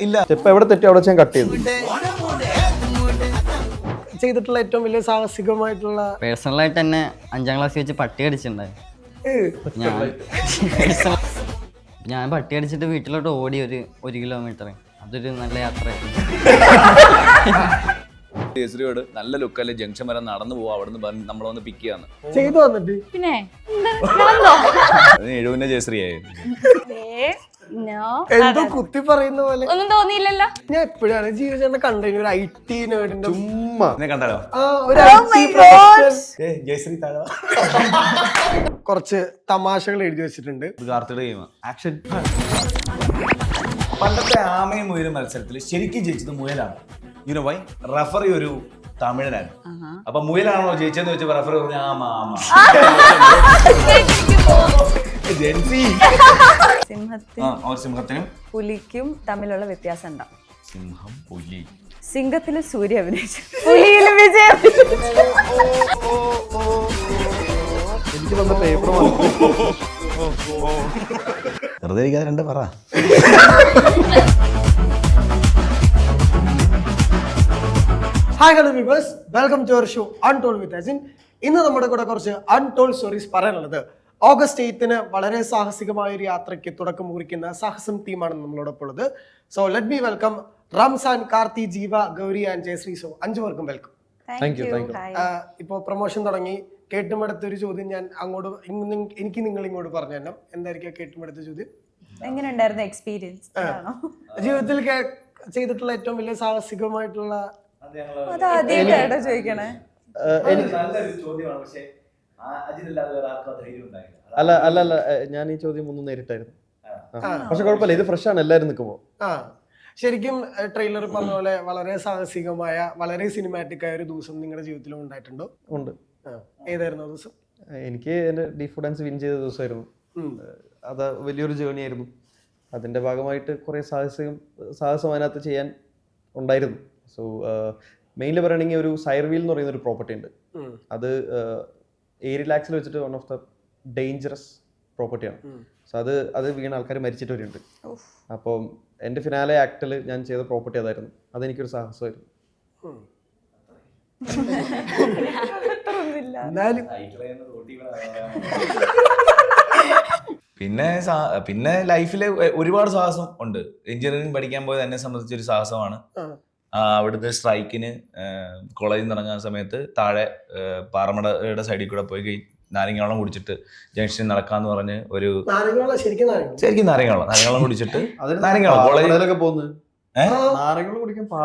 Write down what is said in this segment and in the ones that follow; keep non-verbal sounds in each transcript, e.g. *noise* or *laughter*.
ഇല്ല. സ്റ്റെപ്പ് എവിടെ തെറ്റി? അവിടെ വെച്ച് ഞാൻ കട്ട് ചെയ്തു. ചെയ്തിട്ടുള്ള ഏറ്റവും വലിയ സാഹസികമായിട്ടുള്ള പേഴ്സണലായിട്ട് തന്നെ അഞ്ചാം ക്ലാസ് വെച്ച് പട്ടി അടിച്ചിട്ടുണ്ടായി ഏഹ്, ഞാൻ ഞാൻ പട്ടി അടിച്ചിട്ട് വീട്ടിലോട്ട് ഓടി ഒരു ഒരു കിലോമീറ്റർ അതൊരു നല്ല യാത്രയായിരുന്നു. കേസരിയോട് നല്ല ലുക്കല്ലേ ജംഗ്ഷൻ വരെ നടന്നു പോവാ. അവിടെ നിന്ന് നമ്മളെ വന്ന് പിക്ക് ചെയ്യാന്ന്. ചെയ്തു വന്നിട്ട്? പിന്നെ? എഴുപതിന്റെ ജയശ്രീ no. എന്തോ കുത്തി പറയുന്ന പോലെ. ഒന്നും തോന്നിയില്ലല്ലോ. ഞാൻ എപ്പോഴാണ് ജീവിച്ചേട്ടനെ കണ്ടു ഒരു ഐ ടി നേടിന്റെ ചുമ്മാ. കണ്ടാലോ? ജയശ്രീ താഴെ കുറച്ച് തമാശകൾ എഴുതി വെച്ചിട്ടുണ്ട്. ആക്ഷൻ പണ്ടത്തെ ആമയും മുയലും മത്സരത്തിൽ ശരിക്കും ജയിച്ചത് മുയലാണ്. യുനോ വൈ റഫറി ഒരു തമിഴനാണ്. അപ്പൊ മുയലാണോ ജയിച്ചതെന്ന് വെച്ചപ്പോ റഫറി പറഞ്ഞു ആമ ആമ. ജെൻസി. സിംഹത്തിൽ ആ ഒരു സിംഹത്തിനും? പുലിക്കും തമ്മിലുള്ള വ്യത്യാസം ഉണ്ടാവും സിംഹം പുലി. സിംഹത്തിലെ സൂര്യ അഭിനയിച്ചു. വിജയ. എനിക്ക് വന്ന. പേപ്പർ വെറുതെ ഇരിക്കാതെ രണ്ട് പറ. Hi hello viewers welcome to our show untold with Ajin ഇന്ന് നമ്മുടെ കൂടെ കുറച്ച് അൺടോൾ സ്റ്റോറീസ് പറയാനുള്ളത്. ഓഗസ്റ്റ് എയ്ത്തിന് വളരെ സാഹസികമായ ഒരു യാത്രയ്ക്ക് തുടക്കം കുറിക്കുന്ന സാഹസം തീമാണ് നമ്മളോടൊപ്പം ഉള്ളത്. So let be welcome Ramzan Karthi Jeeva Gauri and Jayashree so അഞ്ചു പേർക്കും welcome thank you thank you. ഇപ്പോൾ പ്രൊമോഷൻ തുടങ്ങി. കേട്ടുമെടുത്ത ഒരു ചോദ്യം ഞാൻ അങ്ങോട്ട് എനിക്ക് നിങ്ങൾ ഇങ്ങോട്ട് പറഞ്ഞു തന്നെ എന്തായിരിക്കും കേട്ടുമെടുത്ത ചോദ്യം? എങ്ങനെ ഉണ്ടായിരുന്നു എക്സ്പീരിയൻസ് ആണോ ജീവിതത്തിൽ ചെയ്തിട്ടുള്ള ഏറ്റവും വലിയ സാഹസികമായിട്ടുള്ള അല്ല അല്ല അല്ല ഞാൻ ഈ ചോദ്യം ഒന്ന് നേരിട്ടായിരുന്നു. പക്ഷെ കുഴപ്പമില്ല ഇത് ഫ്രഷ് ആണ് എല്ലാരും നിൽക്കുമ്പോൾ ആ. ശരിക്കും ട്രെയിലർ പറഞ്ഞ പോലെ വളരെ സാഹസികമായ വളരെ സിനിമാറ്റിക് ആയ ഒരു ദിവസം നിങ്ങളുടെ ജീവിതത്തിലും ഉണ്ടായിട്ടുണ്ടോ. ഉണ്ട്. ഏതായിരുന്നു ആ ദിവസം? എനിക്ക് എന്റെ ഡി ഫുഡ് ഡാൻസ് വിൻ ചെയ്ത ദിവസമായിരുന്നു. അത് വലിയൊരു ജേണി ആയിരുന്നു. അതിന്റെ ഭാഗമായിട്ട് കുറേ സാഹസികം സാഹസം അതിനകത്ത് ചെയ്യാൻ ഉണ്ടായിരുന്നു. സോ മെയിൻലി പറയുകയാണെങ്കിൽ ഒരു സൈർവീൽ എന്ന് പറയുന്ന ഒരു പ്രോപ്പർട്ടി ഉണ്ട്. അത് ഏരിലാക്സിൽ വെച്ചിട്ട് വൺ ഓഫ് ദ ഡേഞ്ചറസ് പ്രോപ്പർട്ടിയാണ് സോ അത് അത് വീണ ആൾക്കാർ മരിച്ചിട്ട് വരുന്നുണ്ട് അപ്പം എന്റെ ഫിനാലെ ആക്ടിൽ ഞാൻ ചെയ്ത പ്രോപ്പർട്ടി അതായിരുന്നു. അതെനിക്കൊരു സാഹസമായിരുന്നു. പിന്നെ പിന്നെ ലൈഫിൽ ഒരുപാട് സാഹസം ഉണ്ട്. എഞ്ചിനീയറിംഗ് പഠിക്കാൻ പോയത് എന്നെ സംബന്ധിച്ച് ഒരു സാഹസമാണ് അവിടുത്തെ സ്ട്രൈക്കിന് കോളേജിൽ നിന്ന് ഇറങ്ങുന്ന സമയത്ത് താഴെ പാറമടയുടെ സൈഡിൽ കൂടെ പോയി നാരങ്ങാവെള്ളം കുടിച്ചിട്ട് ജംഗ്ഷനിൽ നടക്കാന്ന് പറഞ്ഞ് ഒരു ശരിക്കും നാരങ്ങാവെള്ളം. നാരങ്ങാവെള്ളം. കുടിച്ചിട്ട് *laughs* നാരങ്ങാവെള്ളം. കോളേജിൽ പാറമടയിലൊക്കെ പോകുന്നത്?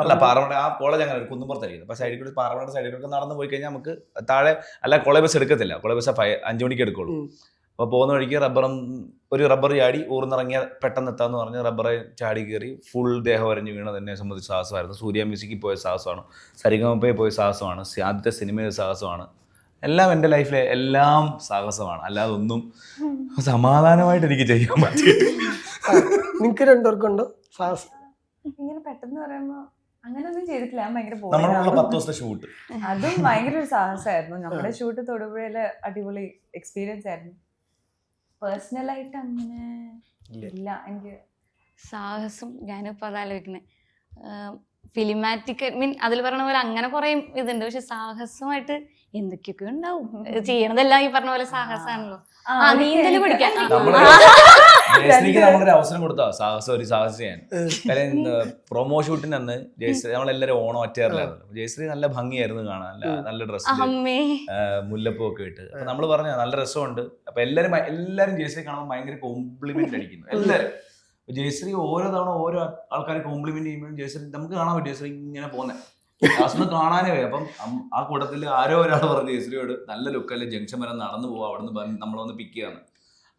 അല്ല പാറ പാറമട ആ കോളേജ് അങ്ങനെ കുന്നുമ്പുറത്തായിരിക്കും അപ്പൊ സൈഡിൽ കൂടി പാറമടയുടെ സൈഡിൽ കൂടെ നടന്നു പോയി കഴിഞ്ഞാൽ നമുക്ക് താഴെ അല്ല കോളേജ് ബസ് എടുക്കത്തില്ല. കോളേജ് ബസ് അഞ്ചു മണിക്ക് എടുക്കുള്ളൂ. ഉം. അപ്പൊ പോകുന്ന വഴിക്ക് റബ്ബറും ഒരു റബ്ബർ ചാടി ഊർന്നിറങ്ങിയ പെട്ടെന്ന് എത്താന്ന് പറഞ്ഞ് റബ്ബറെ ചാടി കയറി ഫുൾ ദേഹം വരഞ്ഞ് വീണത് എന്നെ സംബന്ധിച്ച് സാഹസമായിരുന്നു. സൂര്യ മ്യൂസിക്കിൽ പോയ സാഹസമാണ്. സരിഗമപ്പയിൽ പോയ സാഹസമാണ്. ആദ്യത്തെ സിനിമയിലെ സാഹസമാണ്. എല്ലാം എന്റെ ലൈഫിലെ എല്ലാം സാഹസമാണ്. അല്ലാതെ ഒന്നും സമാധാനമായിട്ട് എനിക്ക് ചെയ്യാൻ പറ്റിയിട്ട് നിങ്ങൾക്ക് രണ്ടുപേർക്കുണ്ടോ സാഹസം? ഇങ്ങനെ പെട്ടെന്ന് പറയുമ്പോ അങ്ങനെയൊന്നും ചെയ്തിട്ടില്ല. ഞാൻ ഭയങ്കര bored നമ്മളുള്ള ആണ്. പത്ത് ദിവസത്തെ ഷൂട്ട് അതും ഭയങ്കര ഒരു സാഹസമായിരുന്നു. നമ്മുടെ ഷൂട്ട് തൊടുപുഴയിൽ അടിപൊളി എക്സ്പീരിയൻസ് ആയിരുന്നു. പേഴ്സണൽ ആയിട്ട് അങ്ങനെ ഇല്ല. എനിക്ക് സാഹസം ഞാനിപ്പോൾ അത് ആലോചിക്കുന്നത് ഫിലിമാറ്റിക് മീൻ അതിൽ പറഞ്ഞ പോലെ അങ്ങനെ കുറേ ഇതുണ്ട്. പക്ഷെ സാഹസമായിട്ട് എന്തൊക്കെയൊക്കെ ഉണ്ടാവും? ചെയ്യണതെല്ലാം ഈ പറഞ്ഞ പോലെ സാഹസമാണല്ലോ നീന്തൽ പഠിക്കാൻ നമ്മൾ നമ്മളൊരു അവസരം കൊടുത്താ? സാഹസം ഒരു സാഹസം ചെയ്യാൻ. കാര്യം പ്രൊമോ ഷൂട്ടിന് അന്ന് ജയശ്രീ നമ്മളെല്ലാരും ഓണം ഒറ്റയറിലായിരുന്നു. ജയശ്രീ നല്ല ഭംഗിയായിരുന്നു കാണാൻ. നല്ല നല്ല ഡ്രസ് അമ്മേ. മുല്ലപ്പൂ ഒക്കെ ഇട്ട്. അപ്പൊ നമ്മൾ പറഞ്ഞ നല്ല രസമുണ്ട്. അപ്പൊ എല്ലാരും എല്ലാരും ജയശ്രീ കാണുമ്പോൾ ഭയങ്കര കോംപ്ലിമെന്റ് അടിക്കുന്നു. എല്ലാരും. ജയശ്രീ ഓരോ തവണ ഓരോ ആൾക്കാർ കോംപ്ലിമെന്റ് ചെയ്യുമ്പോഴും ജയശ്രീ നമുക്ക് കാണാൻ പറ്റും ജയശ്രീ ഇങ്ങനെ പോന്നെ. ലാസ്റ്റ് കാണാനേ വയ്യ. അപ്പം ആ കൂട്ടത്തിൽ ആരോ ഒരാൾ പറഞ്ഞു ജയശ്രീയോട് നല്ല ലുക്കല്ലേ ജംഗ്ഷൻ വരെ നടന്നു പോവാ അവിടെ നിന്ന് നമ്മളൊന്ന് പിക്ക് ചെയ്യാന്ന്.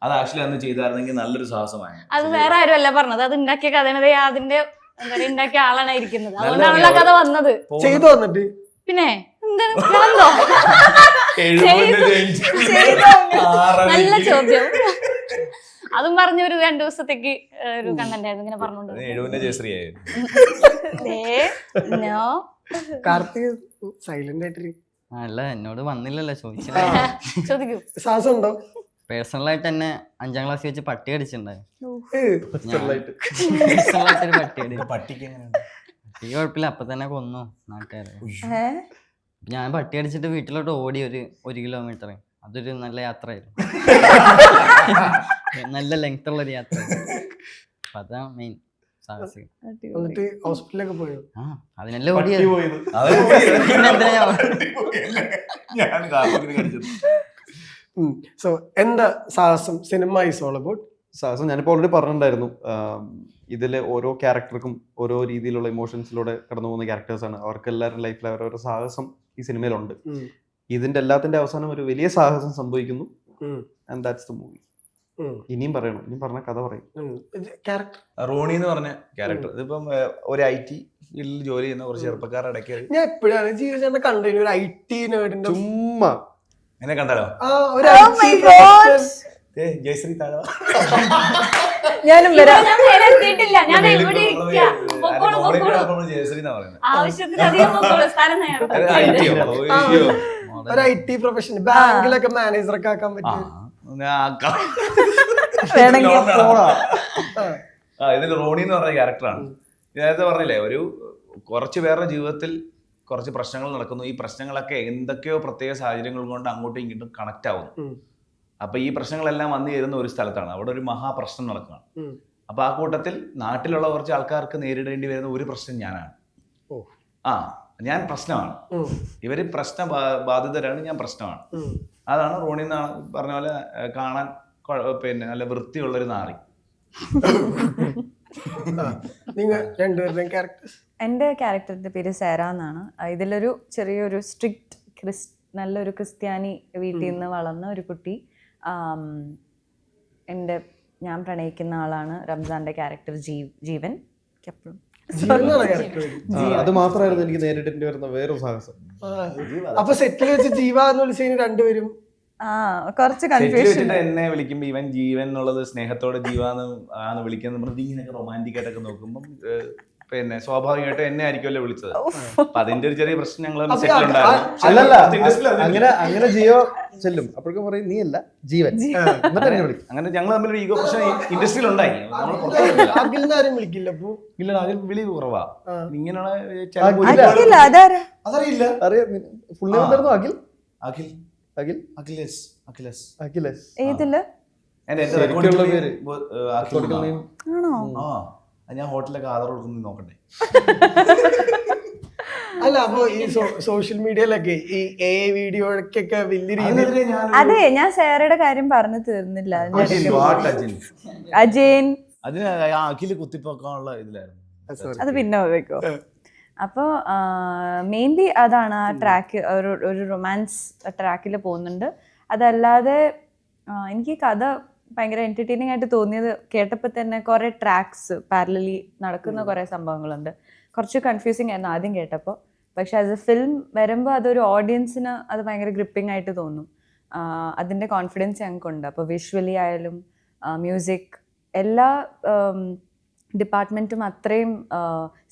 അത് ആക്ച്വലി അന്ന് ചെയ്തായിരുന്നെങ്കിൽ നല്ലൊരു സാഹസമായി അത് വേറെ ആരും അല്ല പറഞ്ഞത്. അത് ഉണ്ടാക്കിയ കഥ അതിന്റെ ഉണ്ടാക്കിയ ആളാണ് ഇരിക്കുന്നത് അതുകൊണ്ടാണല്ലോ കഥ വന്നത്. ചെയ്തു വന്നിട്ട്? പിന്നെ? നല്ല ചോദ്യം. അതും പറഞ്ഞ ഒരു രണ്ടു ദിവസത്തേക്ക് ഒരു കണ്ടന്റ് ആയിരുന്നു ഇങ്ങനെ പറഞ്ഞോണ്ട് ജയശ്രീ ആയിരുന്നു. കാർത്തിക് സൈലന്റ് ആയിട്ട് അല്ല എന്നോട് വന്നില്ലല്ലോ ചോദിച്ചില്ല. ചോദിക്കൂ. സാഹസം ഉണ്ടോ പേഴ്സണലായിട്ട് തന്നെ അഞ്ചാം ക്ലാസ് വെച്ച് പട്ടി അടിച്ചിട്ടുണ്ടായിരുന്നു പട്ടിക്ക് കുഴപ്പമില്ല അപ്പൊ തന്നെ കൊന്നു നാട്ടുകാരെ. ഞാൻ പട്ടി അടിച്ചിട്ട് വീട്ടിലോട്ട് ഓടി ഒരു ഒരു കിലോമീറ്റർ അതൊരു നല്ല യാത്രയായിരുന്നു. *laughs* നല്ല ലെങ്ത് ഉള്ള ഒരു യാത്ര. അപ്പൊ അതാ മെയിൻ സാഹസികം. എന്നിട്ട് ഹോസ്പിറ്റലിലൊക്കെ പോയോ? ആ അതിനല്ലേ ഓടിയത്? സോ എന്താ സാഹസം? സിനിമ ഈസ് ഓൾ അബൌട്ട് സാഹസം ഞാനിപ്പോൾ ഓൾറെഡി പറഞ്ഞിട്ടുണ്ടായിരുന്നു. ഇതിലെ ഓരോ ക്യാരക്ടർക്കും ഓരോ രീതിയിലുള്ള ഇമോഷൻസിലൂടെ കടന്നു പോകുന്ന ക്യാരക്ടേഴ്സ് ആണ്. അവർക്ക് എല്ലാവരുടെ ലൈഫിൽ അവരവരുടെ സാഹസം ഈ സിനിമയിലുണ്ട് ഇതിന്റെ എല്ലാത്തിന്റെ അവസാനം ഒരു വലിയ സാഹസം സംഭവിക്കുന്നു. ആൻഡ് ദാറ്റ്സ് ദ മൂവി ഇനിയും പറയണം. ഇനിയും പറഞ്ഞ കഥ പറയും. ക്യാരക്ടർ റോണി എന്ന് പറഞ്ഞ ക്യാരക്ടർ ഇതിപ്പം ഒരു ഐ ടി ഫീൽഡിൽ ജോലി ചെയ്യുന്ന കുറച്ച് ചെറുപ്പക്കാരുടെ ഇടയ്ക്ക് ഞാൻ എപ്പോഴാണ് ജീവിതം കണ്ടു ഒരു ഐ ടി നേടിന്റെ ചുമ്മാ. എന്നെ കണ്ടാലോ? Oh ജയശ്രീ താഴോ *laughs* ഞാനും വരാം. ഒരു ഐ ടി പ്രൊഫഷൻ ബാങ്കിലൊക്കെ മാനേജറൊക്കെ ആക്കാൻ പറ്റും ഇതിൽ റോണി എന്ന് പറഞ്ഞ ക്യാരക്ടറാണ് നേരത്തെ പറഞ്ഞില്ലേ ഒരു കുറച്ച് പേരുടെ ജീവിതത്തിൽ കുറച്ച് പ്രശ്നങ്ങൾ നടക്കുന്നു. ഈ പ്രശ്നങ്ങളൊക്കെ എന്തൊക്കെയോ പ്രത്യേക സാഹചര്യങ്ങൾ കൊണ്ട് അങ്ങോട്ടും ഇങ്ങോട്ടും കണക്ട് ആവുന്നു. അപ്പൊ ഈ പ്രശ്നങ്ങളെല്ലാം വന്നു ചേരുന്ന ഒരു സ്ഥലത്താണ്. അവിടെ ഒരു മഹാപ്രശ്നം നടക്കുകയാണ്. അപ്പൊ ആ കൂട്ടത്തിൽ നാട്ടിലുള്ള കുറച്ച് ആൾക്കാർക്ക് നേരിടേണ്ടി വരുന്ന ഒരു പ്രശ്നം ഞാനാണ്. ആ ഞാൻ പ്രശ്നമാണ്. ഇവർ പ്രശ്ന ബാധിതരാണ് ഞാൻ പ്രശ്നമാണ്. അതാണ് റോണി എന്നാണ് പറഞ്ഞ പോലെ കാണാൻ പിന്നെ നല്ല വൃത്തിയുള്ളൊരു നാറി. നിങ്ങൾ രണ്ടുപേരുടെയും ക്യാരക്ടേഴ്സ് എന്റെ ക്യാരക്ടറിന്റെ പേര് സേര എന്നാണ്. ഇതിലൊരു ചെറിയൊരു സ്ട്രിക്റ്റ് ക്രിസ് നല്ലൊരു ക്രിസ്ത്യാനി വീട്ടിൽ നിന്ന് വളർന്ന ഒരു കുട്ടി എന്റെ എന്റെ ഞാൻ പ്രണയിക്കുന്ന ആളാണ് റംസാന്റെ ക്യാരക്ടർ ജീവ് ജീവൻ. അത് മാത്രമായിരുന്നു എനിക്ക് നേരിടേണ്ടി വരുന്ന വേറൊരു സാഹസം. അപ്പൊ സെറ്റിൽ വെച്ച് ജീവ എന്ന് വിളിച്ചു കഴിഞ്ഞാൽ രണ്ടുപേരും. ആ കുറച്ച് കൺഫ്യൂഷൻ എന്നെ വിളിക്കുമ്പോ ഇവൻ ജീവൻ എന്നുള്ളത് സ്നേഹത്തോടെ ജീവാന്ന് ആണ് വിളിക്കുന്നത്. നമ്മൾ ഇങ്ങനെയൊക്കെ റൊമാന്റിക് ആയിട്ടൊക്കെ നോക്കുമ്പോൾ പിന്നെ സ്വാഭാവികമായിട്ടും എന്നെ ആയിരിക്കുമല്ലോ വിളിച്ചത്. അപ്പൊ അതിന്റെ ഒരു ചെറിയ പ്രശ്നം ഞങ്ങൾ അല്ലല്ല. അങ്ങനെ അങ്ങനെ ജിയോ ചെല്ലും. അപ്പോഴേക്കും പറയും നീ അല്ല ജീവൻ എന്നിട്ട് എന്നെ വിളിക്കും. അങ്ങനെ ഞങ്ങൾ തമ്മിൽ ഒരു ഈഗോ പ്രശ്നം ഇൻഡസ്ട്രിയിൽ ഉണ്ടായി അഖിലിന് ആരും വിളിക്കില്ല അപ്പൊ? ഇല്ല അതിൽ വിളി കുറവാ. ഇങ്ങനെയുള്ള അതറിയില്ല. അറിയാം ഫുൾ നെയിം ആ. എന്തായിരുന്നു അഖിൽ? അഖിൽ. അഖിൽ? അഖിലേഷ് അഖിലേഷ്. അഖിലേഷ്. ഏതില്ല എന്റെ പേര്. അഖിൽ. ആണോ? ആ. ഞാൻ ഹോട്ടലിലൊക്കെ ആധാർ കൊടുക്കുന്നത് നോക്കണ്ടേ? *laughs* അല്ല അപ്പൊ ഈ സോഷ്യൽ മീഡിയയിലൊക്കെ ഈ എ വീഡിയോക്കൊക്കെ വലിയ രീതിയിൽ അതെ ഞാൻ സേറയുടെ കാര്യം പറഞ്ഞു തീർന്നില്ല? അജയൻ അതിന് അഖിൽ കുത്തിപ്പോക്കാനുള്ള ഇതിലായിരുന്നു. അത് പിന്നെ വെക്കോ അപ്പോൾ മെയിൻലി അതാണ് ആ ട്രാക്ക് ഒരു ഒരു റൊമാൻസ് ട്രാക്കിൽ പോകുന്നുണ്ട്. അതല്ലാതെ എനിക്ക് കഥ ഭയങ്കര എന്റർടൈനിങ് ആയിട്ട് തോന്നിയത് കേട്ടപ്പോൾ തന്നെ കുറേ ട്രാക്സ് പാരലലി നടക്കുന്ന കുറേ സംഭവങ്ങളുണ്ട്. കുറച്ച് കൺഫ്യൂസിങ് ആയിരുന്നു ആദ്യം കേട്ടപ്പോൾ പക്ഷെ ആസ് എ ഫിലിം വരുമ്പോൾ അതൊരു ഓഡിയൻസിന് അത് ഭയങ്കര ഗ്രിപ്പിംഗ് ആയിട്ട് തോന്നും. അതിന്റെ അതിന്റെ കോൺഫിഡൻസ് ഞങ്ങൾക്കുണ്ട് അപ്പോൾ വിഷ്വലി ആയാലും മ്യൂസിക് എല്ലാ ഡിപ്പാർട്ട്മെന്റും അത്രയും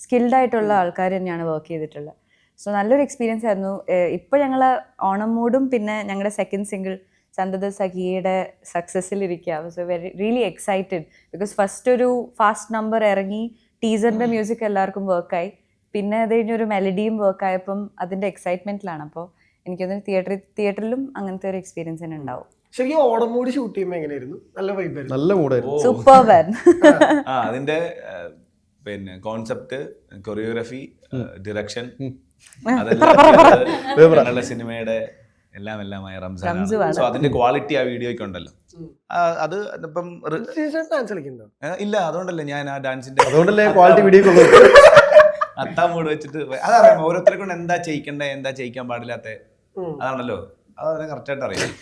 സ്കിൽഡ് ആയിട്ടുള്ള ആൾക്കാർ തന്നെയാണ് വർക്ക് ചെയ്തിട്ടുള്ളത്. സോ നല്ലൊരു എക്സ്പീരിയൻസ് ആയിരുന്നു. ഇപ്പോൾ ഞങ്ങൾ ഓണം മൂഡും പിന്നെ ഞങ്ങളുടെ സെക്കൻഡ് സിംഗിൾ സന്തത സഖിയുടെ സക്സസ്സിലിരിക്കുക so very really excited because first ഒരു ഫാസ്റ്റ് നമ്പർ ഇറങ്ങി ടീസറിന്റെ മ്യൂസിക് എല്ലാവർക്കും വർക്കായി പിന്നെ അത് കഴിഞ്ഞൊരു മെലഡിയും വർക്കായപ്പം അതിന്റെ എക്സൈറ്റ്മെന്റിലാണ് അപ്പോൾ എനിക്കൊന്ന് തിയേറ്ററിൽ തിയേറ്ററിലും അങ്ങനത്തെ ഒരു എക്സ്പീരിയൻസ് തന്നെ ഉണ്ടാവും. ശരിക്കും മൂടി ഷൂട്ട് ചെയ്യുമ്പോൾ എങ്ങനെയായിരുന്നു? നല്ല വൈബായിരുന്നു നല്ല മൂടായിരുന്നു ഓ. സൂപ്പർ ആയിരുന്നു *laughs* ആ അതിന്റെ പിന്നെ കോൺസെപ്റ്റ് കൊറിയോഗ്രഫി ഡിറക്ഷൻ. അതെല്ലാം സിനിമയുടെ എല്ലാം എല്ലാമായ റംസാൻ സോ അതിന്റെ ക്വാളിറ്റി ആ വീഡിയോയ്ക്ക് ഉണ്ടല്ലോ. അത് ഇപ്പം ഡാൻസ് കളിക്കുന്നുണ്ടോ? ഇല്ല അതുകൊണ്ടല്ലേ ഞാൻ ആ ഡാൻസിന്റെ അതുകൊണ്ടല്ലേ ക്വാളിറ്റി വീഡിയോ അത്താ മൂട് *laughs* വെച്ചിട്ട് അതറിയാം ഓരോരുത്തരെ കൊണ്ട് എന്താ ചെയ്യിക്കണ്ടേ എന്താ ചെയ്യിക്കാൻ പാടില്ലാത്ത അതാണല്ലോ. അത് കറക്റ്റ് ആയിട്ട് അറിയാം.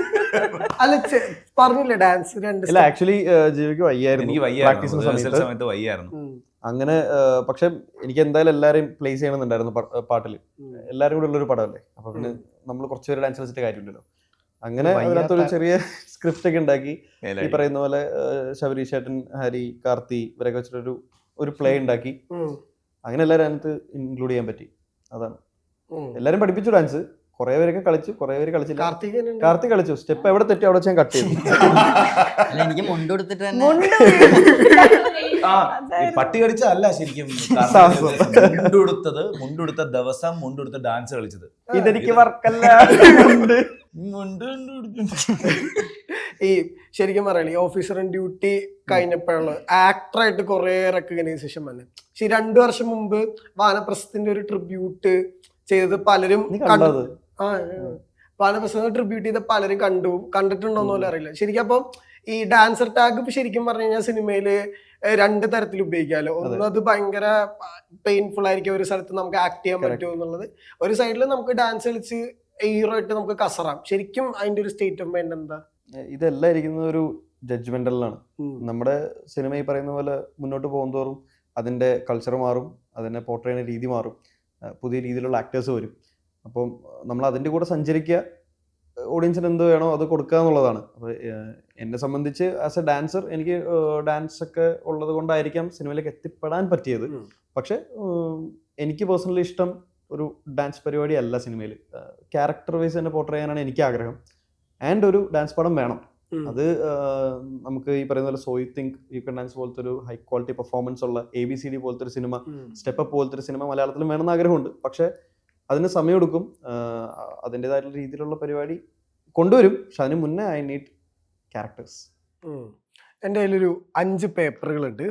*laughs* അല്ല ചെ- പറഞ്ഞില്ലേ ഡാൻസ് രണ്ട് ഇല്ല ആക്ച്വലി ജീവിക്ക് വയ്യായിരുന്നു. എനിക്ക് പ്രാക്ടീസിന് വയ്യായിരുന്നു സമയത്ത്. സമയത്ത് വയ്യായിരുന്നു. അങ്ങനെ പക്ഷെ എനിക്ക് എന്തായാലും എല്ലാവരെയും പ്ലേസ് ചെയ്യണമെന്നുണ്ടായിരുന്നു പാട്ടിൽ. എല്ലാവരും കൂടെ ഉള്ളൊരു പടമല്ലേ? അപ്പൊ പിന്നെ നമ്മൾ കുറച്ചുപേര് ഡാൻസ് കളിച്ചിട്ട് കാര്യമില്ലല്ലോ. അങ്ങനെ അതിനകത്തൊരു ചെറിയ *laughs* സ്ക്രിപ്റ്റ് ഒക്കെ ഉണ്ടാക്കി. ഈ പറയുന്ന പോലെ ശബരീഷേട്ടൻ ഹരി കാർത്തി ഇവരൊക്കെ വെച്ചിട്ടൊരു ഒരു പ്ലേ ഉണ്ടാക്കി. അങ്ങനെ എല്ലാവരും അതിനകത്ത് ഇൻക്ലൂഡ് ചെയ്യാൻ പറ്റി. അതാണ്. എല്ലാരും എല്ലാവരും പഠിപ്പിച്ചു ഡാൻസ് കുറെ പേരൊക്കെ കളിച്ചു കുറെ പേര് കളിച്ചില്ല. കാർത്തി കാർത്തിക് കളിച്ചു. സ്റ്റെപ്പ് എവിടെ തെറ്റി അവിടെ വെച്ച് ഞാൻ കട്ട് ചെയ്തു. അല്ല എനിക്ക് മുണ്ട് കൊടുത്തിട്ട് തന്നെ മുണ്ട് ആ ഈ പട്ടി കടിച്ചതല്ല ശരിക്കും *laughs* സാഹസം. മുണ്ടുടുത്തത് മുണ്ടുടുത്ത ദിവസം മുണ്ടുടുത്ത ഡാൻസ് കളിച്ചത്. ഇതെനിക്ക് വർക്കല്ല. മുണ്ട്. ഈ ശരിക്കും പറയണ ഈ ഓഫീസർ ഡ്യൂട്ടി കഴിഞ്ഞപ്പോഴുള്ള ആക്ടറായിട്ട് കുറെ റെക്കഗ്നൈസേഷൻ വന്നെ. പക്ഷെ ഈ രണ്ടു വർഷം മുമ്പ് വാനപ്രസത്തിന്റെ ഒരു ട്രിബ്യൂട്ട് ചെയ്തത് പലരും കണ്ടത് ആ വാനപ്രസ്ഥ ട്രിബ്യൂട്ട് ചെയ്ത പലരും കണ്ടു കണ്ടിട്ടുണ്ടോന്നു പോലും അറിയില്ല. ശരിക്കും അപ്പം ഈ ഡാൻസർ ടാഗ് ഇപ്പൊ ശരിക്കും പറഞ്ഞു കഴിഞ്ഞാൽ സിനിമയിൽ രണ്ട് തരത്തിൽ ഉപയോഗിക്കാമല്ലോ ഒന്ന് അത് ഭയങ്കര പെയിൻഫുൾ ആയിരിക്കും ഒരു സ്ഥലത്ത് നമുക്ക് ആക്ട് ചെയ്യാൻ. പറ്റുമോ എന്നുള്ളത്. ഒരു സൈഡിൽ നമുക്ക് ഡാൻസ് കളിച്ച് ഹീറോ ആയിട്ട് നമുക്ക് കസറാം. ശരിക്കും അതിന്റെ ഒരു സ്റ്റേറ്റ് ഓഫ് മൈൻഡ് എന്താ? ഇതെല്ലാം ഇരിക്കുന്നത് ഒരു ജഡ്ജ്മെന്റലിലാണ് ഉം. നമ്മുടെ സിനിമ ഈ പറയുന്ന പോലെ മുന്നോട്ട് പോകും തോറും അതിന്റെ കൾച്ചർ മാറും അതിനെ പോർട്രേ ചെയ്യുന്ന രീതി മാറും. പുതിയ രീതിയിലുള്ള ആക്ടേഴ്സ് വരും. അപ്പം നമ്മൾ അതിന്റെ കൂടെ സഞ്ചരിക്കുക ഓഡിയൻസിന് എന്ത് വേണോ അത് കൊടുക്കുക എന്നുള്ളതാണ്. അപ്പോൾ എന്നെ സംബന്ധിച്ച് ആസ് എ ഡാൻസർ എനിക്ക് ഡാൻസ് ഒക്കെ ഉള്ളത് കൊണ്ടായിരിക്കാം സിനിമയിലേക്ക് എത്തിപ്പെടാൻ പറ്റിയത്. പക്ഷേ എനിക്ക് പേഴ്സണലി ഇഷ്ടം ഒരു ഡാൻസ് പരിപാടി അല്ല സിനിമയിൽ ക്യാരക്ടർ വൈസ് തന്നെ പോർട്രേ ചെയ്യാനാണ് എനിക്ക് ആഗ്രഹം. ആൻഡ് ഒരു ഡാൻസ് പടം വേണം. അത് നമുക്ക് ഈ പറയുന്ന പോലെ so I think you can dance പോലത്തെ ഒരു ഹൈ ക്വാളിറ്റി പെർഫോമൻസ് ഉള്ള എ ബി സി ഡി പോലത്തെ ഒരു സിനിമ സ്റ്റെപ്പ് പോലത്തെ ഒരു സിനിമ മലയാളത്തിലും വേണമെന്ന് ആഗ്രഹമുണ്ട്. പക്ഷെ അതിന് സമയമെടുക്കും. അതിന്റെതായിട്ടുള്ള രീതിയിലുള്ള പരിപാടി കൊണ്ടുവരും. പക്ഷെ അതിന് മുന്നേ ഐ നീഡ് ക്യാരക്ടേഴ്സ്. എന്റെ കയ്യിലൊരു അഞ്ച് പേപ്പറുകളുണ്ട്.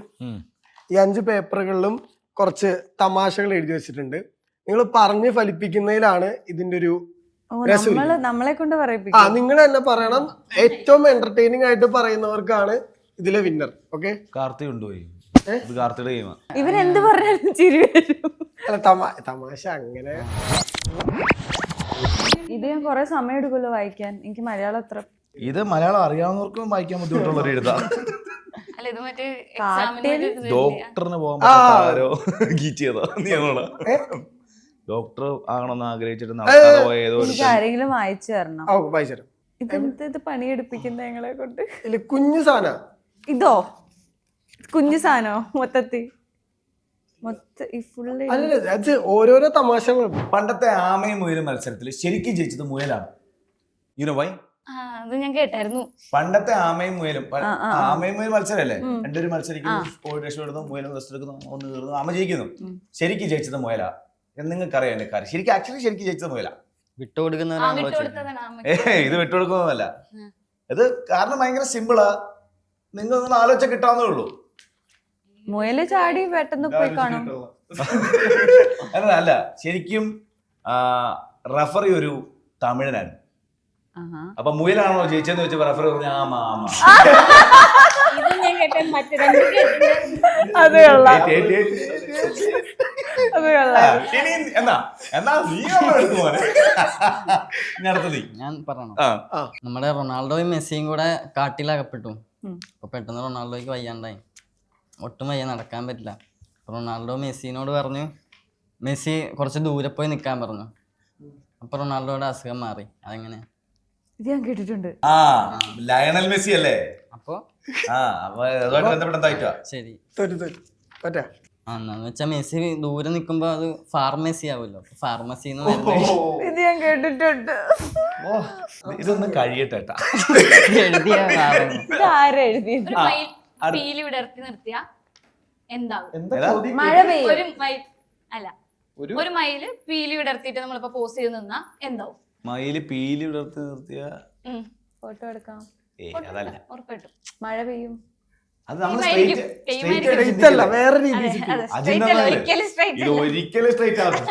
ഈ അഞ്ച് പേപ്പറുകളിലും കുറച്ച് തമാശകൾ എഴുതി വെച്ചിട്ടുണ്ട്. നിങ്ങൾ പറഞ്ഞ് ഫലിപ്പിക്കുന്നതിലാണ് ഇതിന്റെ ഒരു നമ്മളെ കൊണ്ട് ആ നിങ്ങൾ തന്നെ പറയണം. ഏറ്റവും എന്റർടൈനിങ് ആയിട്ട് പറയുന്നവർക്കാണ് ഇതിലെ വിന്നർ ഓക്കെ കാർത്തി കൊണ്ടുപോയി. ഇവരെന്ത് പറഞ്ഞാലും ചിരി വരും. അല്ല തമാ തമാശ അങ്ങനെ. ഇത് ഞാൻ കുറെ സമയം എടുക്കുമല്ലോ വായിക്കാൻ. എനിക്ക് മലയാളം അത്ര ഇത് മലയാളം അറിയാവുന്നവർക്കും വായിക്കാൻ ബുദ്ധിമുട്ടുള്ള ഒരു എഴുതാ അല്ല ഇത് മറ്റേ കാട്ടിൽ എക്സാമിന് ഡോക്ടറിന് പോകാൻ പറ്റാത്ത ആരോ ഗീറ്റ് ചെയ്താ നീ ആണോടാ ഡോക്ടർ ആകണമെന്ന് ആഗ്രഹിച്ചിട്ട് നടക്കാതെ പോയ ഏതോ ഒരു എനിക്ക് ആരെങ്കിലും വായിച്ചു തരണം. ഓ വായിച്ചേരാം ഇതെന്ത് ഇത് പണിയെടുപ്പിക്കുന്ന ഞങ്ങളെ കൊണ്ട്? കുഞ്ഞു സാധന. ഇതോ? കുഞ്ഞു സാധനോ മൊത്തത്തിൽ? അല്ലല്ല അത് ഓരോരോ തമാശകൾ പണ്ടത്തെ ആമയും മുയലും മത്സരത്തിൽ ശരിക്കും ജയിച്ചത് മുയലാണ്. യുനോ വൈ ആ അത് ഞാൻ കേട്ടായിരുന്നു. പണ്ടത്തെ ആമയും മുയലും പ-. ആമയും മുയൽ മത്സരമല്ലേ. രണ്ടുപേരും മത്സരിക്കുന്നു പോയി രക്ഷപ്പെടുന്നു മുയലും എടുക്കുന്നു ഒന്ന് കയറുന്നു ആമ ജയിക്കുന്നു. ശരിക്കും ജയിച്ചത് മുയലാ. എന്ന് നിങ്ങൾക്ക് അറിയാം എന്റെ കാര്യം. ശരിക്കും ആക്ച്വലി ശരിക്കും ജയിച്ചത് മുയലാ. ആ വിട്ടുകൊടുത്തതാണ് അമ്മ ഏ ഇത് വിട്ടുകൊടുക്കുന്നതല്ല. ഇത് കാരണം ഭയങ്കര സിമ്പിളാ നിങ്ങൾ ഒന്ന് ആലോചിച്ച കിട്ടാവുന്നേ ഉള്ളൂ. മുയൽ ചാടി പെട്ടെന്ന് പോയി കാണും. അല്ല അല്ല ശരിക്കും റഫറി ഒരു തമിഴനാണ് ആഹാ. അപ്പൊ മുയലാണോ ജയിച്ചെന്ന് വെച്ചാൽ റഫറി പറഞ്ഞു ആ ആമാ ഇത് ഞാൻ കേട്ട മറ്റു രണ്ട് കേട്ടിട്ടുണ്ട്. അത് കൊള്ളാം കൊള്ളാം ഇനി എന്നാ എന്നാ നീ എടുത്തു ഞാൻ പറയണം നമ്മുടെ റൊണാൾഡോയും മെസ്സിയും കൂടെ കാട്ടിലകപ്പെട്ടു. അപ്പൊ പെട്ടെന്ന് റൊണാൾഡോയ്ക്ക് വയ്യാണ്ടായി. ഒട്ടും വയ്യ നടക്കാൻ പറ്റില്ല. റൊണാൾഡോ മെസ്സിനോട് പറഞ്ഞു മെസ്സി കുറച്ച് ദൂരെ പോയി നിൽക്കാൻ പറഞ്ഞു. അപ്പൊ റൊണാൾഡോയുടെ അസുഖം മാറി. അതെങ്ങനെ? ഇത് ഞാൻ കേട്ടിട്ടുണ്ട്. ആ ലയണൽ മെസ്സി അല്ലേ? അപ്പോ? ആ അപ്പൊ അതുമായിട്ട് ബന്ധപ്പെട്ട എന്തായിട്ടാ ശരി. തോറ്റു തോറ്റു. പറ്റാ. ആ വെച്ചാൽ മെസ്സി ദൂരെ നിൽക്കുമ്പോ അത് ഫാർമസി ആവുമല്ലോ. ഫാർമസി ഇത് ഞാൻ കേട്ടിട്ടുണ്ട്. ഓ ഇതൊന്നും കഴിയട്ടെ എഴുതിയ കാരണം ഒരു പീലി വിടർത്തി നിർത്തിയ എന്താകും ഏതാ? മഴ പെയ്യും. ഒരു മയിൽ അല്ല. ഒരു മയിൽ പീലി വിടർത്തിയിട്ട് നമ്മളിപ്പോ പോസ് ചെയ്ത് നിന്നാ എന്താവും? മയിൽ പീലി വിടർത്തി നിർത്തിയ ഫോട്ടോ എടുക്കാം. ഏ അതല്ല. ഉറപ്പായിട്ടും. മഴ പെയ്യും. അത് നമ്മൾ സ്ട്രൈറ്റ് സ്ട്രൈറ്റ് അല്ല വേറെ രീതിയിൽ ചിന്തിക്കും. ഒരിക്കലും ഇത് ഒരിക്കലും സ്ട്രേറ്റ് ആവും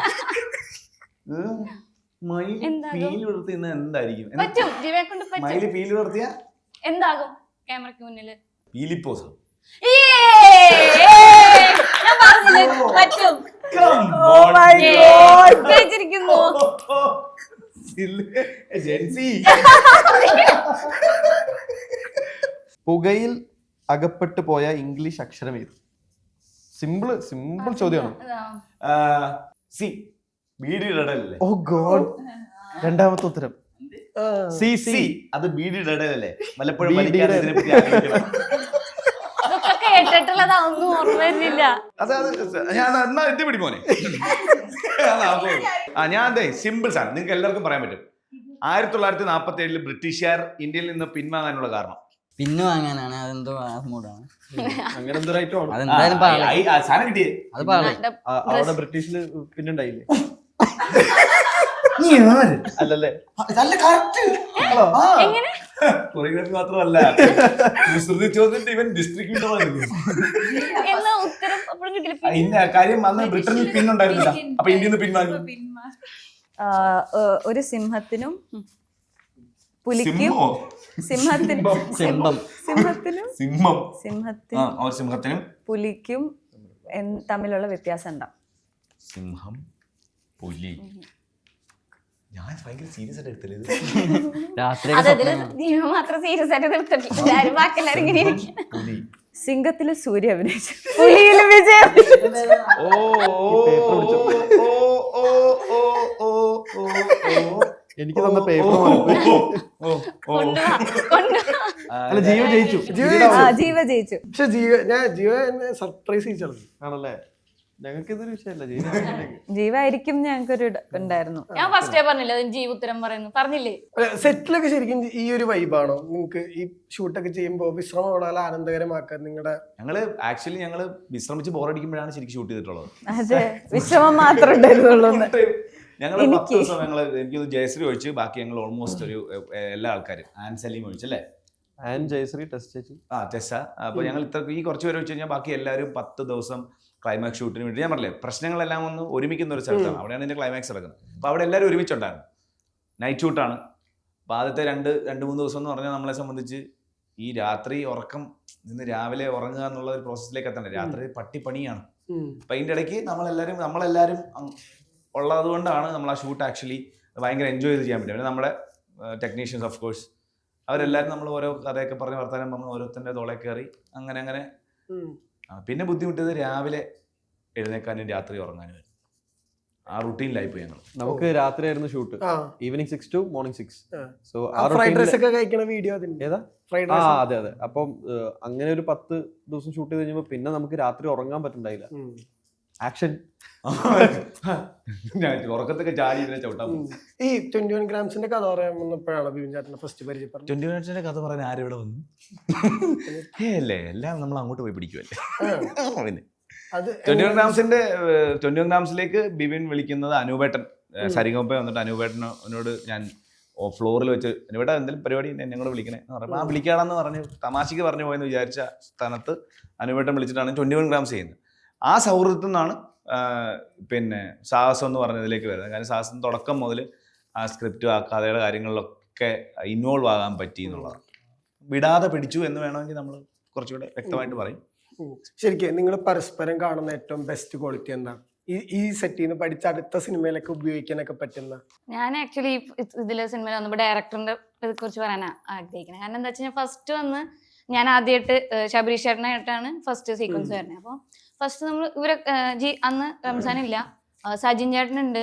മയിൽ എന്താകും? പീലി വിടർത്തി ഇന്ന് എന്തായിരിക്കും? എന്ത്? പറ്റും. കൊണ്ട് പറ്റും. മയിൽ പീലി വിടർത്തിയ എന്താകും? ക്യാമറയ്ക്ക് മുന്നിൽ. പീലിപ്പോസ് ഞാൻ പറഞ്ഞില്ലേ പറ്റും. ജയിച്ചിരിക്കുന്നു ജെൻസി പുകയിൽ അകപ്പെട്ടു പോയ ഇംഗ്ലീഷ് അക്ഷരം ഏത്? സിമ്പിൾ സിമ്പിൾ ചോദ്യമാണ്. സി. ബീഡിയുടെ ഇടലല്ലേ ഓ ഗോഡ് രണ്ടാമത്തെ ഉത്തരം. C C. അത് ബീഡിയുടെ ഇടലല്ലേ വല്ലപ്പോഴും എനിക്കത് ഒന്നും ഓർമ്മ വരുന്നില്ല. ഞാൻ എന്നാ എത്തി പിടിമോനെ ഞാൻ അതെ സിമ്പിൾ സാധനം. നിങ്ങൾക്ക് എല്ലാവർക്കും പറയാൻ പറ്റും. ആയിരത്തി തൊള്ളായിരത്തി നാൽപ്പത്തി ഏഴിൽ ബ്രിട്ടീഷുകാർ ഇന്ത്യയിൽ നിന്ന് പിൻവാങ്ങാനുള്ള കാരണം. പിൻവാങ്ങാനാണ്. അതെന്തോ അതെന്തായാലും ആ, സാധനം അത് അവിടെ ബ്രിട്ടീഷിൽ പിന്നുണ്ടായില്ലേ? നീ ആര്? അല്ലല്ലേ? ആ, എങ്ങനെ? കൊറിയോഗ്രാഫി മാത്രമല്ല. ശ്രുതി ചോദ്യത്തിന്റെ ഇവൻ ഡിസ്ട്രിക്ട് ഇന്ന കാര്യം അന്ന് ബ്രിട്ടനിൽ പിന്നുണ്ടായിരുന്നില്ല അപ്പൊ ഇന്ത്യയിൽ പിൻവാങ്ങി. ഒരു സിംഹത്തിനും പുലിക്കും സിംഹത്തിനും സിംഹം. സിംഹത്തിനും സിംഹം. ആ സിംഹത്തിനും ഒരു സിംഹത്തിനും പുലിക്കും തമ്മിലുള്ള വ്യത്യാസം എന്താ? സിംഹം പുലി. ഞാൻ ഭയങ്കര സീരിയസ് *laughs* ആയിട്ട് എടുത്തില്ല ഇത് മാത്രം സിംഗത്തിലെ സൂര്യ അഭിനയിച്ചു. പുലിയിലെ ഓ ഓ ഓ ഓ ഓ എനിക്ക് തന്ന പേപ്പർ അല്ല ജീവ ജയിച്ചു. ജീവ ജയിച്ചു. പക്ഷെ ജീവ ഞാൻ ജീവ എന്നെ സർപ്രൈസ് ചെയ്യിച്ചാണ് ആണല്ലേ? ഞങ്ങൾക്ക് ഇതൊരു വിഷയമല്ല ജീവ ജീവായിരിക്കും ഞങ്ങൾക്കൊരു ഉണ്ടായിരുന്നു. ഞാൻ ഫസ്റ്റേ പറഞ്ഞില്ല ജീവ ഉത്തരം പറയുന്നു. പറഞ്ഞില്ലേ? സെറ്റിലൊക്കെ ശരിക്കും ഈ ഒരു വൈബാണോ നിങ്ങൾക്ക് ഈ ഷൂട്ടൊക്കെ ചെയ്യുമ്പോൾ വിശ്രമം വളരെ ആനന്ദകരമാക്കാൻ നിങ്ങളുടെ ഞങ്ങൾ ആക്ച്വലി ഞങ്ങൾ വിശ്രമിച്ച് ബോറടിക്കുമ്പോഴാണ് ശരിക്കും ഷൂട്ട് ചെയ്തിട്ടുള്ളത്. അതെ വിശ്രമം മാത്രം ഉണ്ടായിരുന്നുള്ളൂ. ഞങ്ങൾ പത്ത് ദിവസം ഞങ്ങൾ എനിക്ക് ജയശ്രീ ഒഴിച്ച് ബാക്കി ഞങ്ങൾ ഓൾമോസ്റ്റ് ഒരു എല്ലാ ആൾക്കാരും. ആൻ സലീം ഒഴിച്ചല്ലേ ആൻ ജയശ്രീ ടെസ്റ്റ് ആ ടെസ്സ അപ്പൊ ഞങ്ങൾ ഇത്ര ഈ കുറച്ച് പേര് വെച്ച് കഴിഞ്ഞാൽ ബാക്കി എല്ലാവരും പത്ത് ദിവസം ക്ലൈമാക്സ് ഷൂട്ടിന് വേണ്ടി ഞാൻ പറഞ്ഞില്ലേ പ്രശ്നങ്ങളെല്ലാം ഒന്ന് ഒരുമിക്കുന്ന ഒരു സ്ഥലത്താണ്. അവിടെയാണ് എന്റെ ക്ലൈമാക്സ് നടക്കുന്നത്. അപ്പോൾ അവിടെ എല്ലാവരും ഒരുമിച്ചുണ്ടായിരുന്നു. നൈറ്റ് ഷൂട്ടാണ് അപ്പോൾ ആദ്യത്തെ രണ്ട് രണ്ട് മൂന്ന് ദിവസം എന്ന് പറഞ്ഞാൽ നമ്മളെ സംബന്ധിച്ച് ഈ രാത്രി ഉറക്കം നിന്ന് രാവിലെ ഉറങ്ങുക എന്നുള്ള ഒരു പ്രോസസ്സിലേക്ക് എത്തണം രാത്രി പട്ടിപ്പണിയാണ്. അപ്പം അതിന്റെ ഇടയ്ക്ക് നമ്മളെല്ലാവരും നമ്മളെല്ലാവരും ഉള്ളത് കൊണ്ടാണ് നമ്മൾ ആ ഷൂട്ട് ആക്ച്വലി ഭയങ്കര എൻജോയ് ചെയ്ത് ചെയ്യാൻ പറ്റും പിന്നെ നമ്മുടെ ടെക്നീഷ്യൻസ് ഓഫ് കോഴ്സ് അവരെല്ലാവരും നമ്മൾ ഓരോ കഥയൊക്കെ പറഞ്ഞ് വർത്താനം പറഞ്ഞ് ഓരോരുത്തരുടെ തോളെ കയറി അങ്ങനെ അങ്ങനെ പിന്നെ ബുദ്ധിമുട്ടിയത് രാവിലെ എഴുന്നേക്കാനും രാത്രി ഉറങ്ങാനും ആ റുട്ടീനിലായി പോയി ഞങ്ങൾ നമുക്ക് രാത്രി ആയിരുന്നു shoot evening evening six to morning six ആ. സോ ഫ്രൈഡ് റൈസ് ഒക്കെ കഴിക്കണ വീഡിയോ ഏതാ? ഫ്രൈഡ് ആ അതെ അതെ. അപ്പം അങ്ങനെ ഒരു പത്ത് ദിവസം ഷൂട്ട് ചെയ്ത് കഴിഞ്ഞപ്പോ പിന്നെ നമുക്ക് രാത്രി ഉറങ്ങാൻ പറ്റുണ്ടായില്ല. ആക്ഷൻ. ഞാൻ ഉറക്കത്തൊക്കെ ചാടി ഇതിനെ ചവിട്ടാൻ ഈ ട്വന്റി വൺ ഗ്രാംസിന്റെ കഥ പറയാൻ വന്നപ്പോഴാണ് ബിബിൻ ചേട്ടനെ ഫസ്റ്റ് പരിചയപ്പെടുന്നത്. ട്വന്റി ഗ്രാംസിന്റെ കഥ പറയാൻ ആരിവിടെ ഇവിടെ വന്നു? ഏ *laughs* അല്ലേ? എല്ലാം നമ്മൾ അങ്ങോട്ട് പോയി പിടിക്കുമല്ലേ *laughs* പിന്നെ. അത് ട്വന്റി വൺ ഗ്രാംസിന്റെ ട്വന്റി വൺ ഗ്രാംസിലേക്ക് ബിബിൻ വിളിക്കുന്നത് അനൂപേട്ടൻ. സരിഗോപ്പ വന്നിട്ട് അനൂപേട്ടനോട് ഞാൻ ഫ്ലോറിൽ വെച്ച് അനൂപേട്ട എന്തെങ്കിലും പരിപാടി ഞങ്ങൾ എന്നെ വിളിക്കണേ എന്ന് പറഞ്ഞപ്പോൾ ആ വിളിക്കാണെന്ന് പറഞ്ഞു തമാശക്ക് പറഞ്ഞു പോയെന്ന് വിചാരിച്ച സ്ഥാനത്ത് അനുപേട്ടൻ വിളിച്ചിട്ടാണ് ട്വന്റി വൺ ഗ്രാംസ് ചെയ്യുന്നത്. ആ സൗഹൃദത്തിൽ നിന്നാണ് പിന്നെ സാഹസം എന്ന് പറഞ്ഞതിലേക്ക് വരുന്നത്. കാരണം സാഹസം തുടക്കം മുതൽ ആ സ്ക്രിപ്റ്റ് ആ കഥയുടെ കാര്യങ്ങളിലൊക്കെ ഇൻവോൾവ് ആകാൻ പറ്റി എന്നുള്ളതാണ്. വിടാതെ പിടിച്ചു എന്ന് വേണമെങ്കിൽ നമ്മൾ കുറച്ചുകൂടെ വ്യക്തമായിട്ട് പറയും. ശരിക്കും നിങ്ങൾ പരസ്പരം കാണുന്ന ഏറ്റവും ബെസ്റ്റ് ക്വാളിറ്റി എന്താണ് ഈ ഈ സെറ്റിൽ നിന്ന് പഠിച്ച അടുത്ത സിനിമയിലൊക്കെ ഉപയോഗിക്കാനൊക്കെ പറ്റുന്ന? ഞാൻ ആക്ച്വലി ഇതിലെ സിനിമയിൽ വന്നപ്പോൾ ഡയറക്ടറിന്റെ കുറിച്ച് പറയാനാ ആഗ്രഹിക്കുന്നത്. കാരണം എന്താ വെച്ചാൽ ഫസ്റ്റ് വന്ന് ഞാൻ ആദ്യമായിട്ട് ശബരീഷ് ചേട്ടനായിട്ടാണ് ഫസ്റ്റ് സീക്വൻസ് വരുന്നത്. അപ്പോൾ ഫസ്റ്റ് നമ്മൾ ഇവരെ ജി അന്ന് റംസാൻ ഇല്ല സജിൻ ചേട്ടനുണ്ട്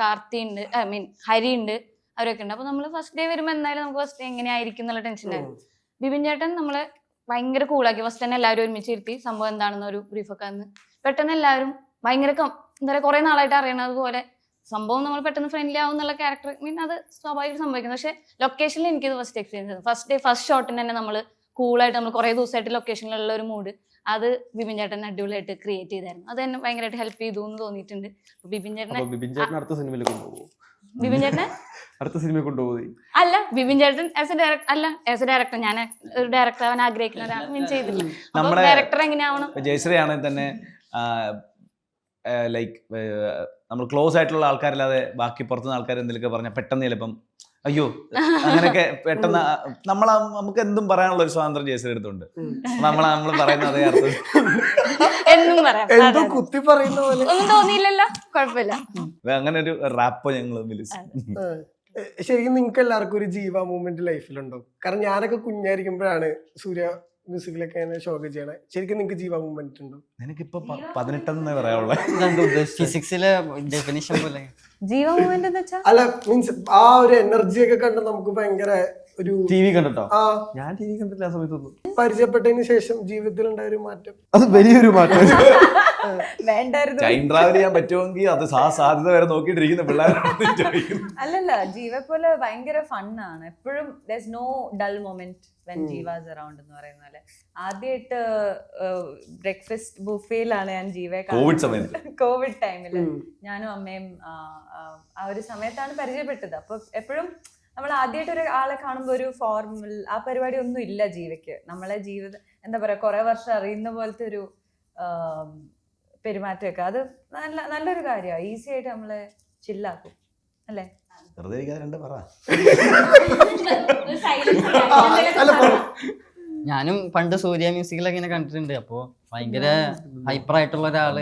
കാർത്തി ഉണ്ട് ഐ മീൻ ഹരി ഉണ്ട് അവരൊക്കെ ഉണ്ട്. അപ്പൊ നമ്മൾ ഫസ്റ്റ് ഡേ വരുമ്പോൾ എന്തായാലും നമുക്ക് ഫസ്റ്റ് ഡേ എങ്ങനെയായിരിക്കും എന്നുള്ള ടെൻഷൻ ഉണ്ടായിരുന്നു ബിപിൻ ചേട്ടൻ നമ്മളെ ഭയങ്കര കൂളാക്കി ഫസ്റ്റ് തന്നെ എല്ലാവരും ഒരുമിച്ച് ഇരുത്തി സംഭവം എന്താണെന്ന് ഒരു ബ്രീഫൊക്കെ അന്ന്. പെട്ടെന്ന് എല്ലാവരും ഭയങ്കര എന്താ പറയുക കുറെ നാളായിട്ട് അറിയണത് പോലെ സംഭവം നമ്മൾ പെട്ടെന്ന് ഫ്രണ്ട്ലി ആവും എന്നുള്ള ക്യാരക്ടർ മീൻ അത് സ്വാഭാവികം സംഭവിക്കുന്നത് പക്ഷെ ലൊക്കേഷനിൽ എനിക്കിത് first experience first day first ഷോട്ടിന് തന്നെ നമ്മൾ കൂളായിട്ട് നമ്മൾ കുറേ ദിവസമായിട്ട് ലൊക്കേഷനിലുള്ള ഒരു മൂഡ് അത് ബിബിൻ ചേട്ടൻ അടിപൊളിയായിട്ട് ക്രിയേറ്റ് ചെയ്തായിരുന്നു. അത് തന്നെ ഭയങ്കരമായിട്ട് ഹെൽപ്പ് ചെയ്തു എന്ന് തോന്നിയിട്ടുണ്ട്. ബിബിൻ ചേട്ടനെ ബിബിൻ ചേട്ടൻ അടുത്ത സിനിമയിൽ കൊണ്ടുപോകും ബിപിൻ ചേട്ടനെ അടുത്ത സിനിമ കൊണ്ടുപോയി അല്ല ബിബിൻ ചേട്ടൻ ആസ് എ ഡയറക്ടർ അല്ല ആസ് എ ഡയറക്ടർ ഞാൻ ഒരു ഡയറക്ടർ ആവാൻ ആഗ്രഹിക്കുന്ന ഒരാൾ മീൻ ചെയ്തില്ല നമ്മുടെ- ഡയറക്ടർ എങ്ങനെയാവണം? ജയശ്രീ ആണെങ്കിൽ തന്നെ ലൈക്ക് നമ്മൾ ക്ലോസ് ആയിട്ടുള്ള ആൾക്കാരല്ലാതെ ബാക്കി പുറത്തുനിന്ന് ആൾക്കാർ എന്തെങ്കിലുമൊക്കെ പറഞ്ഞാൽ പെട്ടെന്ന് ചിലപ്പം അയ്യോ അങ്ങനെയൊക്കെ പെട്ടെന്ന് നമ്മൾ നമുക്ക് എന്തും പറയാനുള്ള ഒരു സ്വാതന്ത്ര്യം ജയശ്രീ എടുത്തുണ്ട് നമ്മൾ നമ്മൾ പറയുന്ന അതേ അർത്ഥം. എന്നും പറയാം. എന്തോ കുത്തി പറയുന്ന പോലെ. ഒന്നും തോന്നിയില്ലല്ലോ? കുഴപ്പമില്ല. അങ്ങനെ ഒരു റാപ്പ് ഞങ്ങൾ വിളിച്ചു. ശരിക്കും നിങ്ങൾക്ക് എല്ലാവർക്കും ഒരു ജീവ മൂവ്മെന്റ് ലൈഫിലുണ്ടോ? കാരണം ഞാനൊക്കെ കുഞ്ഞായിരിക്കുമ്പോഴാണ് സൂര്യ മ്യൂസിക്കിലൊക്കെ ഇങ്ങനെ ഷോക്ക് ചെയ്യണേ. ശരിക്കും നിങ്ങൾക്ക് ജീവ മൂവ്മെന്റ് ഉണ്ടോ? എനിക്കിപ്പോ പതിനെട്ടെന്നേ പറയാനുള്ളൂ ഫിസിക്സിലെ ഡെഫിനിഷൻ പോലെ. ജീവ മൂവ്മെന്റ് അല്ല മീൻസ് ആ ഒരു എനർജി ഒക്കെ കണ്ട് നമുക്ക് ഭയങ്കര ഒരു ടി വി കണ്ടിട്ടോ? ആ. ഞാൻ ടി വി കണ്ടില്ല ആ സമയത്തൊന്നും. പരിചയപ്പെട്ടതിന് ശേഷം ജീവിതത്തിൽ ഉണ്ടായ ഒരു മാറ്റം. അത് വലിയൊരു മാറ്റം. വേണ്ടായിരുന്നു. ടൈം ട്രാവൽ ചെയ്യാൻ പറ്റുമെങ്കിൽ അത് സാ സാധ്യത വരെ നോക്കിയിട്ടിരിക്കുന്ന പിള്ളേരാണ് ചോദിക്കുന്നു അല്ലല്ല ജീവ പോലെ ഭയങ്കര ഫണ്ണാണ്. എപ്പോഴും there's no dull moment when Jeeva's around എന്ന് പറയുന്ന പോലെ. ആദ്യമായിട്ട് ബ്രേക്ക്ഫാസ്റ്റ് ബുഫേയിലാണ് ഞാൻ ജീവയെ കോവിഡ് സമയത്ത്. കോവിഡ് ടൈമിൽ ഞാനും അമ്മയും ആ, ആ, ആ ഒരു സമയത്താണ് പരിചയപ്പെട്ടത്. അപ്പൊ എപ്പോഴും നമ്മൾ ആദ്യമായിട്ട് ഒരു ആളെ കാണുമ്പോൾ ഒരു ഫോർമൽ ആ പരിപാടി ഒന്നും ഇല്ല ജീവയ്ക്ക്. നമ്മളെ ജീവിതം എന്താ പറയുക കുറേ വർഷം അറിയുന്ന പോലത്തെ ഒരു പെരുമാറ്റമൊക്കെ. അത് നല്ല നല്ലൊരു കാര്യമാണ് ഈസി ആയിട്ട് നമ്മളെ ചില്ലാക്കും അല്ലേ? വെറുതെ ഇരിക്കാതെ രണ്ട് പറ. ഞാനും പണ്ട് സൂര്യ മ്യൂസിക്കിലൊക്കെ ഇങ്ങനെ കണ്ടിട്ടുണ്ട്. അപ്പോൾ ഭയങ്കര ഹൈപ്പർ ആയിട്ടുള്ള ഒരാൾ.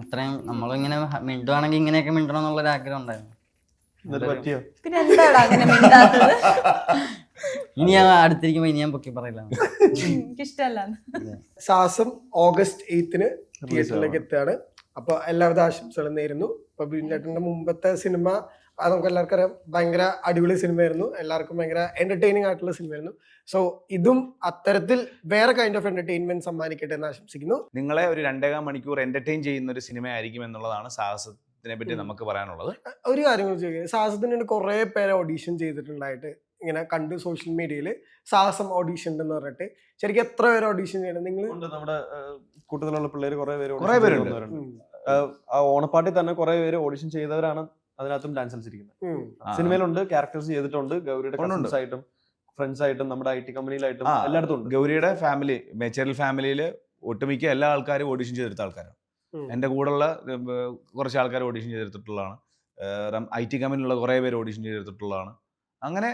അത്രയും നമ്മളിങ്ങനെ മിണ്ടുവാണെങ്കിൽ ഇങ്ങനെയൊക്കെ മിണ്ടണം എന്നുള്ള ഒരു ആഗ്രഹം ഉണ്ടായിരുന്നു. പിന്നെ എന്താടാ അങ്ങനെ മിണ്ടാത്തത്? ഇനി ഞാൻ അടുത്തിരിക്കുമ്പോ ഇനി ഞാൻ പൊക്കി പറയില്ല. എനിക്കിഷ്ടല്ല. സാസം ഓഗസ്റ്റ് എയ്ത്തിന് തിയേറ്ററിലേക്ക് എത്തുകയാണ്. അപ്പൊ എല്ലാവിധ ആശംസകളും നേരുന്നു. അപ്പൊ ബിൻചേട്ടന്റെ മുമ്പത്തെ സിനിമ അത് നമുക്ക് എല്ലാവർക്കും അറിയാം ഭയങ്കര അടിപൊളി സിനിമയായിരുന്നു. എല്ലാവർക്കും ഭയങ്കര എന്റർടൈനിങ് ആയിട്ടുള്ള സിനിമയായിരുന്നു. സോ ഇതും അത്തരത്തിൽ വേറെ കൈൻഡ് ഓഫ് എന്റർടൈൻമെന്റ് സമ്മാനിക്കട്ടെ എന്ന് ആശംസിക്കുന്നു. നിങ്ങളെ ഒരു രണ്ടേകാൽ മണിക്കൂർ എന്റർടൈൻ ചെയ്യുന്ന ഒരു സിനിമ ആയിരിക്കും എന്നുള്ളതാണ് സാഹസത്തിനെ പറ്റി ഉം. നമുക്ക് പറയാനുള്ളത്. ഒരു കാര്യം കൂടി ചോദിക്കുക സാഹസത്തിന് കുറെ പേരെ ഓഡീഷൻ ചെയ്തിട്ടുണ്ടായിട്ട് ഇങ്ങനെ കണ്ട് സോഷ്യൽ മീഡിയയിൽ സാഹസം ഓഡീഷൻ എന്ന് പറഞ്ഞിട്ട് ശരിക്കും എത്ര പേര് ഓഡീഷൻ ചെയ്യണം? നിങ്ങൾ നമ്മുടെ കൂട്ടത്തിലുള്ള പിള്ളേർ കുറെ പേര് കുറെ പേരുണ്ട്. ആ ഓണപ്പാട്ടിൽ തന്നെ കുറെ പേര് ഓഡിഷൻ ചെയ്തവരാണ് അതിനകത്തും ഡാൻസ് കളിച്ചിരിക്കുന്നത്. സിനിമയിലുണ്ട് ക്യാരക്ടേഴ്സ് ചെയ്തിട്ടുണ്ട്. ഗൗരിയുടെ. ആയിട്ടും ഫ്രണ്ട്സ് ആയിട്ടും നമ്മുടെ ഐ ടി കമ്പനിയിലായിട്ടും എല്ലായിടത്തും ഉണ്ട്. ഗൗരിയുടെ ഫാമിലി മേച്ചേരൽ ഫാമിലിയിൽ ഒട്ടുമിക്ക എല്ലാ ആൾക്കാരും ഓഡിഷൻ ചെയ്തെടുത്ത ആൾക്കാരാണ്. എന്റെ കൂടെയുള്ള ഉള്ള കുറച്ച് ആൾക്കാർ ഓഡിഷൻ ചെയ്തെടുത്തിട്ടുള്ളതാണ്. ഐ ടി കമ്പനിയിലുള്ള കുറേ പേര് ഓഡിഷൻ ചെയ്തെടുത്തിട്ടുള്ളതാണ്. അങ്ങനെ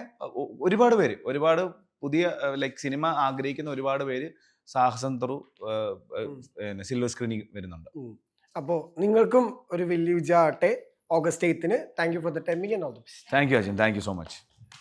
ഒരുപാട് പേര് ഒരുപാട് പുതിയ ലൈക്ക് സിനിമ ആഗ്രഹിക്കുന്ന ഒരുപാട് പേര് സാഹസം ത്രൂ സിൽവർ സ്ക്രീനിങ് വരുന്നുണ്ട്. അപ്പോൾ നിങ്ങൾക്കും ഒരു വലിയ വിജയമാകട്ടെ August എയ്ത്തിന്. Thank you for the timing and all the best. Thank you Ajin. Thank you so much.